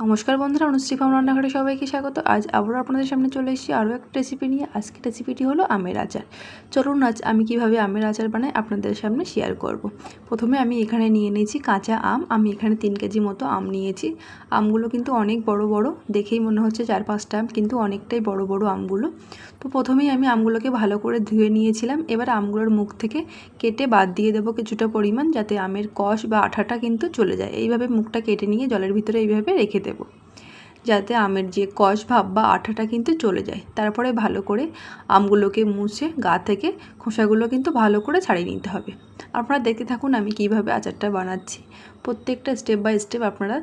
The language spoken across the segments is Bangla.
নমস্কার বন্ধুরা, অনুশ্রী ফার্ম রান্নাঘরে সবাইকে স্বাগত। আজ আবারও আপনাদের সামনে চলে এসেছি আরও একটা রেসিপি নিয়ে। আজকের রেসিপিটি হলো আমের আচার। চলুন আজ আমি কীভাবে আমের আচার বানাই আপনাদের সামনে শেয়ার করব। প্রথমে আমি এখানে নিয়ে নিয়েছি কাঁচা আম। আমি এখানে তিন কেজি মতো আম নিয়েছি। আমগুলো কিন্তু অনেক বড় বড়, দেখেই মনে হচ্ছে চার পাঁচটা আম, কিন্তু অনেকটাই বড় বড় আমগুলো। তো প্রথমেই আমি আমগুলোকে ভালো করে ধুয়ে নিয়েছিলাম। এবার আমগুলোর মুখ থেকে কেটে বাদ দিয়ে দেবো কিছুটা পরিমাণ, যাতে আমের কষ বা আঠাটা কিন্তু চলে যায়। এইভাবে মুখটা কেটে নিয়ে জলের ভিতরে এইভাবে রেখে দেবো। যাতে আমের যে কষ ভাব বা আঠাটা কিন্তু চলে যায়। তারপরে ভালো করে আমগুলোকে মুছে গা থেকে খোসাগুলো কিন্তু ভালো করে ছাড়িয়ে নিতে হবে। আপনারা দেখতে থাকুন আমি কীভাবে আচারটা বানাচ্ছি। প্রত্যেকটা স্টেপ বাই স্টেপ আপনারা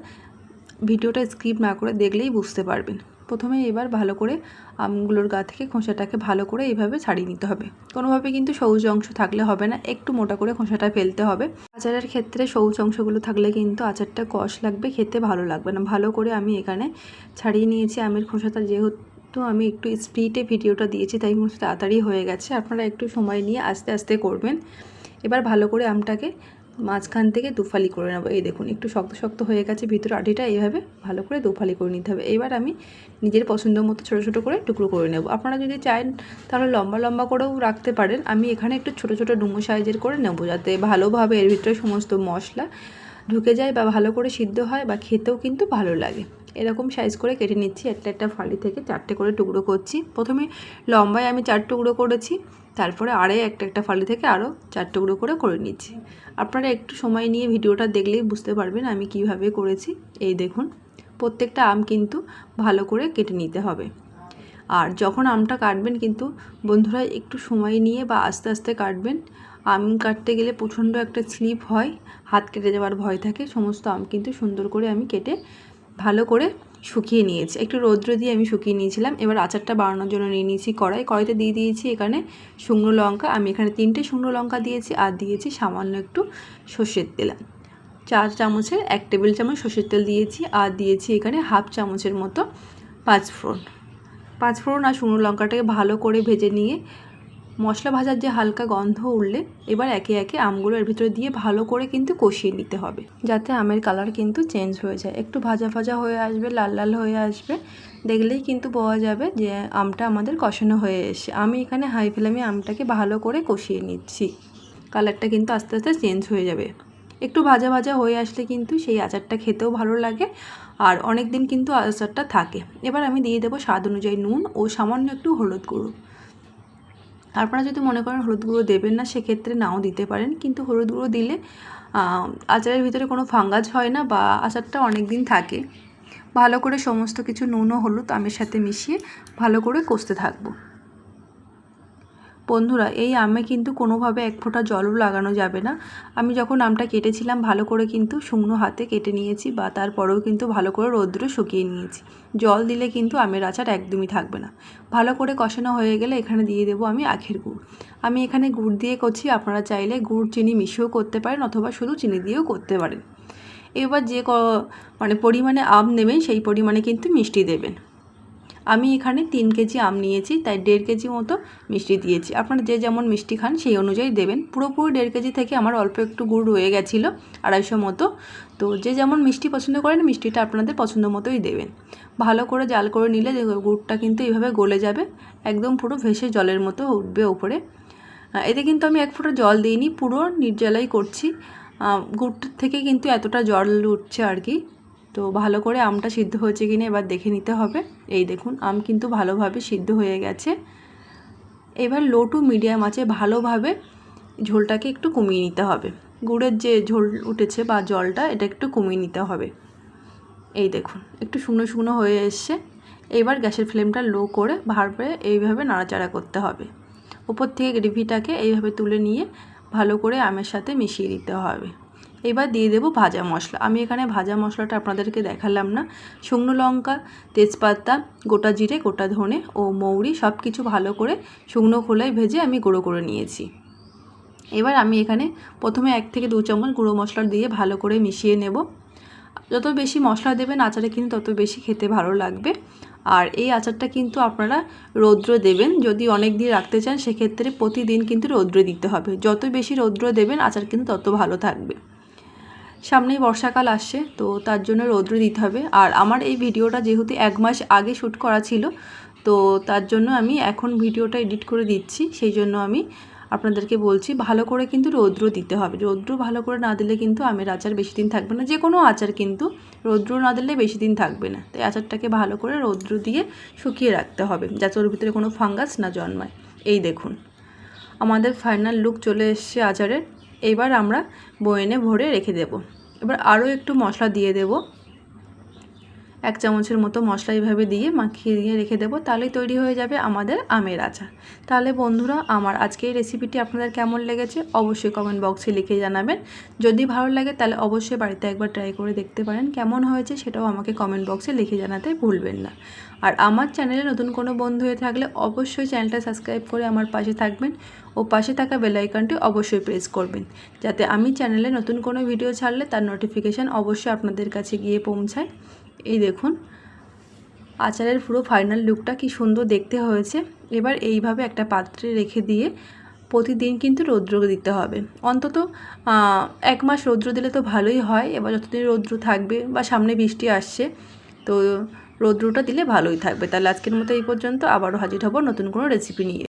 ভিডিওটা স্কিপ না করে দেখলেই বুঝতে পারবেন। প্রথমে এবার ভালো করে আমগুলোর গা থেকে খোসাটাকে ভালো করে এইভাবে ছাড়িয়ে নিতে হবে। কোনোভাবে কিন্তু সবুজ অংশ থাকলে হবে না, একটু মোটা করে খোসাটা ফেলতে হবে। আচারের ক্ষেত্রে সবুজ অংশগুলো থাকলে কিন্তু আচারটা কষ লাগবে, খেতে ভালো লাগবে না। ভালো করে আমি এখানে ছাড়িয়ে নিয়েছি আমের খোসাটা, যেহেতু তো আমি একটু স্পিডে ভিডিওটা দিয়েছি, তাই মনে তাড়াতাড়ি হয়ে গেছে। আপনারা একটু সময় নিয়ে আস্তে আস্তে করবেন। এবার ভালো করে আমটাকে মাঝখান থেকে দুফালি করে নেব। এই দেখুন, একটু শক্ত শক্ত হয়ে গেছে ভিতরে আটিটা, এইভাবে ভালো করে দুফালি করে নিতে হবে। এবার আমি নিজের পছন্দ মতো ছোটো ছোটো করে টুকরো করে নেব। আপনারা যদি চান তাহলে লম্বা লম্বা করেও রাখতে পারেন। আমি এখানে একটু ছোটো ছোটো ডুমো সাইজের করে নেব, যাতে ভালোভাবে এর ভিতরে সমস্ত মশলা ঢুকে যায় বা ভালো করে সিদ্ধ হয় বা খেতেও কিন্তু ভালো লাগে। এরকম সাইজ করে কেটে নিচ্ছি। একটা একটা ফালি থেকে চারটে করে টুকরো করছি। প্রথমে লম্বায় আমি চার টুকরো করেছি। তারপরে আরে একটা একটা ফালি থেকে আরও চার টুকরো করে করে নিচ্ছি। আপনারা একটু সময় নিয়ে ভিডিওটা দেখলেই বুঝতে পারবেন আমি কীভাবে করেছি। এই দেখুন, প্রত্যেকটা আম কিন্তু ভালো করে কেটে নিতে হবে। আর যখন আমটা কাটবেন কিন্তু বন্ধুরা একটু সময় নিয়ে বা আস্তে আস্তে কাটবেন। আম কাটতে গেলে প্রচণ্ড একটা স্লিপ হয়, হাত কেটে যাওয়ার ভয় থাকে, সমস্ত আম কিন্তু সুন্দর করে আমি কেটে ভালো করে শুকিয়ে নিয়েছি। একটু রৌদ্র দিয়ে আমি শুকিয়ে নিয়েছিলাম। এবার আচারটা বানানোর জন্য নিয়ে নিয়েছি কড়াই। কড়াইতে দিয়ে দিয়েছি এখানে শুকনো লঙ্কা। আমি এখানে তিনটে শুকনো লঙ্কা দিয়েছি আর দিয়েছি সামান্য একটু সর্ষের তেল। চার চামচের, এক টেবিল চামচ সর্ষের তেল দিয়েছি আর দিয়েছি এখানে হাফ চামচের মতো পাঁচফোড়ন। পাঁচফোড়ন আর শুকনো লঙ্কাটাকে ভালো করে ভেজে নিয়ে মশলা ভাজার যে হালকা গন্ধ উঠলে এবার একে একে আমগুলো এর ভিতরে দিয়ে ভালো করে কিন্তু কষিয়ে নিতে হবে। যাতে আমের কালার কিন্তু চেঞ্জ হয়ে যায়। একটু ভাজা ভাজা হয়ে আসবে, লাল লাল হয়ে আসবে, দেখলেই কিন্তু পাওয়া যাবে যে আমটা আমাদের কষানো হয়ে এসে আমি এখানে হাই ফ্লেমে আমটাকে ভালো করে কষিয়ে নিচ্ছি। কালারটা কিন্তু আস্তে আস্তে চেঞ্জ হয়ে যাবে। একটু ভাজা ভাজা হয়ে আসলে কিন্তু সেই আচারটা খেতেও ভালো লাগে আর অনেক দিন কিন্তু আচারটা থাকে। এবার আমি দিয়ে দেবো স্বাদ অনুযায়ী নুন ও সামান্য একটু হলুদ গুঁড়ো। আপনারা যদি মনে করেন হলুদ গুঁড়ো দেবেন না, সেক্ষেত্রে নাও দিতে পারেন। কিন্তু হলুদ গুঁড়ো দিলে আচারের ভিতরে কোনো ফাঙ্গাস হয় না বা আচারটা অনেক দিন থাকে। ভালো করে সমস্ত কিছু নুন ও হলুদ আমের সাথে মিশিয়ে ভালো করে কষতে থাকব। বন্ধুরা, এই আমে কিন্তু কোনোভাবে এক ফোঁটা জলও লাগানো যাবে না। আমি যখন আমটা কেটেছিলাম, ভালো করে কিন্তু শুকনো হাতে কেটে নিয়েছি বা তারপরেও কিন্তু ভালো করে রৌদ্র শুকিয়ে নিয়েছি। জল দিলে কিন্তু আমের আচার একদমই থাকবে না। ভালো করে কষানো হয়ে গেলে এখানে দিয়ে দেবো আমি আখের গুড়। আমি এখানে গুড় দিয়ে করছি, আপনারা চাইলে গুড়, চিনি মিশিয়েও করতে পারেন অথবা শুধু চিনি দিয়েও করতে পারেন। এবার যে মানে পরিমাণে আম নেবেন, সেই পরিমাণে কিন্তু মিষ্টি দেবেন। আমি এখানে তিন কেজি আম নিয়েছি, তাই দেড় কেজি মতো মিষ্টি দিয়েছি। আপনারা যে যেমন মিষ্টি খান, সেই অনুযায়ী দেবেন। পুরোপুরি দেড় কেজি থেকে আমার অল্প একটু গুড় রয়ে গেছিল, আড়াইশো মতো। তো যে যেমন মিষ্টি পছন্দ করেন, মিষ্টিটা আপনাদের পছন্দ মতোই দেবেন। ভালো করে জাল করে নিলে গুড়টা কিন্তু এইভাবে গলে যাবে, একদম পুরো ভেসে জলের মতো উঠবে ওপরে। এতে কিন্তু আমি এক ফোঁটা জল দিইনি, পুরো নির্জলাই করছি। গুড় থেকে কিন্তু এতটা জল উঠছে আর কি। তো ভালো করে আমটা সিদ্ধ হয়েছে কিনা এবার দেখে নিতে হবে। এই দেখুন, আম কিন্তু ভালোভাবে সিদ্ধ হয়ে গেছে। এবার লো টু মিডিয়াম আছে, ভালোভাবে ঝোলটাকে একটু কমিয়ে নিতে হবে। গুড়ের যে ঝোল উঠেছে বা জলটা, এটা একটু কমিয়ে নিতে হবে। এই দেখুন, একটু শুকনো শুকনো হয়ে এসছে। এবার গ্যাসের ফ্লেমটা লো করে ভারবে এইভাবে নাড়াচাড়া করতে হবে। উপর থেকে গ্রেভিটাকে এইভাবে তুলে নিয়ে ভালো করে আমের সাথে মিশিয়ে দিতে হবে। এবার দিয়ে দেবো ভাজা মশলা। আমি এখানে ভাজা মশলাটা আপনাদেরকে দেখালাম না। শুকনো লঙ্কা, তেজপাতা, গোটা জিরে, গোটা ধনে ও মৌরি সব কিছু ভালো করে শুকনো খোলায় ভেজে আমি গুঁড়ো করে নিয়েছি। এবার আমি এখানে প্রথমে এক থেকে দু চামচ গুঁড়ো মশলা দিয়ে ভালো করে মিশিয়ে নেব। যত বেশি মশলা দেবেন আচারে কিন্তু তত বেশি খেতে ভালো লাগবে। আর এই আচারটা কিন্তু আপনারা রৌদ্র দেবেন। যদি অনেক দিন রাখতে চান, সেক্ষেত্রে প্রতিদিন কিন্তু রৌদ্র দিতে হবে। যত বেশি রৌদ্র দেবেন, আচার কিন্তু তত ভালো থাকবে। সামনেই বর্ষাকাল আসছে, তো তার জন্য রৌদ্র দিতে হবে। আর আমার এই ভিডিওটা যেহেতু এক মাস আগে শ্যুট করা ছিল, তো তার জন্য আমি এখন ভিডিওটা এডিট করে দিচ্ছি। সেই জন্য আমি আপনাদেরকে বলছি, ভালো করে কিন্তু রৌদ্র দিতে হবে। রৌদ্র ভালো করে না দিলে কিন্তু আমের আচার বেশি দিন থাকবে না। যে কোনো আচার কিন্তু রৌদ্র না দিলে বেশি দিন থাকবে না। তাই আচারটাকে ভালো করে রৌদ্র দিয়ে শুকিয়ে রাখতে হবে, যাতে ওর ভিতরে কোনো ফাঙ্গাস না জন্মায়। এই দেখুন, আমাদের ফাইনাল লুক চলে এসছে আচারের। এবার আমরা বয়েনে ভরে রেখে দেব। এবার আরও একটু মশলা দিয়ে দেব। এক চামচের মতো মশলা এইভাবে দিয়ে মাখিয়ে দিয়ে রেখে দেবো, তাহলেই তৈরি হয়ে যাবে আমাদের আমের আচার। তাহলে বন্ধুরা, আমার আজকে এই রেসিপিটি আপনাদের কেমন লেগেছে অবশ্যই কমেন্ট বক্সে লিখে জানাবেন। যদি ভালো লাগে, তাহলে অবশ্যই বাড়িতে একবার ট্রাই করে দেখতে পারেন। কেমন হয়েছে সেটাও আমাকে কমেন্ট বক্সে লিখে জানাতে ভুলবেন না। আর আমার চ্যানেলে নতুন কোনো বন্ধু হয়ে থাকলে অবশ্যই চ্যানেলটা সাবস্ক্রাইব করে আমার পাশে থাকবেন ও পাশে থাকা বেল আইকনটি অবশ্যই প্রেস করবেন, যাতে আমি চ্যানেলে নতুন কোনো ভিডিও ছাড়লে তার নোটিফিকেশান অবশ্যই আপনাদের কাছে গিয়ে পৌঁছায়। এই দেখুন, আচারের পুরো ফাইনাল লুকটা কি সুন্দর দেখতে হয়েছে। এবার এইভাবে একটা পাত্রে রেখে দিয়ে প্রতিদিন কিন্তু রৌদ্র দিতে হবে। অন্তত এক মাস রৌদ্র দিলে তো ভালোই হয়। এবার যতদিন রৌদ্র থাকবে বা সামনে বৃষ্টি আসছে, তো রৌদ্রটা দিলে ভালোই থাকবে। তাহলে আজকের মতো এই পর্যন্ত। আবারও হাজির হব নতুন কোনো রেসিপি নিয়ে।